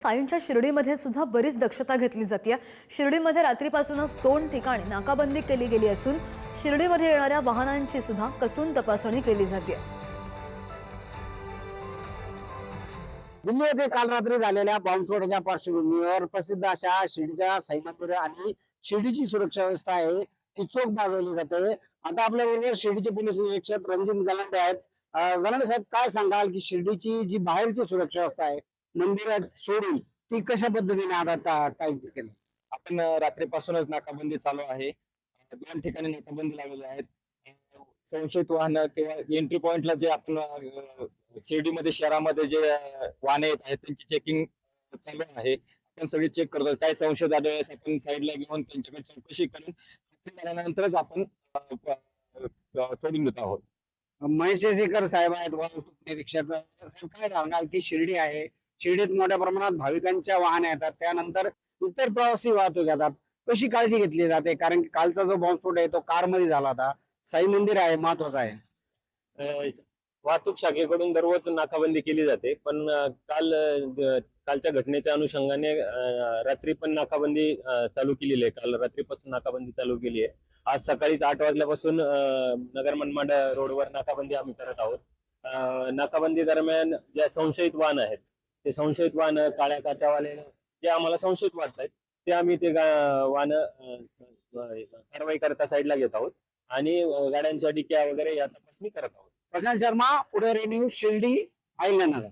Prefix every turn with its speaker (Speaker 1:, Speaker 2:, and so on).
Speaker 1: साईंच्या शिर्डीमध्ये सुद्धा बरीच दक्षता घेतली जाते शिर्डीमध्ये रात्रीपासूनच दोन ठिकाणी नाकाबंदी केली गेली असून शिर्डीमध्ये येणाऱ्या वाहनांची सुद्धा कसून तपासणी केली जाते
Speaker 2: दिल्ली येथे काल रात्री झालेल्या बॉम्बस्फोटाच्या पार्श्वभूमीवर प्रसिद्ध अशा शिर्डीच्या साई आणि शिर्डीची सुरक्षा व्यवस्था आहे ती चोख बाजवली जाते. आता आपल्या बरोबर शिर्डीचे पोलीस निरीक्षक रणजित गलांडे आहेत. गलांडे साहेब काय सांगाल की शिर्डीची जी बाहेरची सुरक्षा व्यवस्था आहे मंदिरात सोडून ती कशा पद्धतीने आता ताईत केली
Speaker 3: आपण रात्रीपासूनच नाकाबंदी चालू आहे. दोन ठिकाणी नाकाबंदी लावलेली आहेत. संशयित वाहन किंवा एंट्री पॉइंटला जे आपण अं, शिर्डीमध्ये शहरामध्ये जे वाहने येत आहेत त्यांची चेकिंग चालू आहे. आपण सगळे चेक करतो. काय संशय आढळल्यास आपण साईडला घेऊन त्यांच्याकडे चौकशी करून झाल्यानंतरच आपण सोडून देत आहोत.
Speaker 2: महेश शेखर साहेब आहेत वाहतूक निरीक्षक काय सांगाल? की शिर्डी आहे. शिर्डीत मोठ्या प्रमाणात भाविकांच्या वाहन येतात. त्यानंतर इतर प्रवासी वाहतूक येतात. कशी काळजी घेतली जाते? कारण की कालचा जो बॉम्बस्फोट आहे तो कारमध्ये झाला होता. साई मंदिर आहे महत्वाचं आहे.
Speaker 4: वाहतूक शाखेकडून दररोज नाकाबंदी केली जाते. पण काल कालच्या घटनेच्या अनुषंगाने रात्री पण नाकाबंदी चालू केलेली आहे. काल रात्रीपासून नाकाबंदी चालू केली आहे. आज सकाळीच आठ वाजल्यापासून नगर मनमाड रोडवर नाकाबंदी आम्ही करत आहोत. नाकाबंदी दरम्यान ज्या संशयित वाहन आहेत ते संशयित वाहन काळ्या काचावाले जे आम्हाला संशयित वाटत आहेत ते आम्ही ते वाहन कारवाई करता साईडला घेत आहोत. आणि गाड्यांच्या डिक्या वगैरे या तपासणी करत आहोत.
Speaker 2: प्रशांत शर्मा पुढे रेन्यू शिर्डी अहिल्यानगर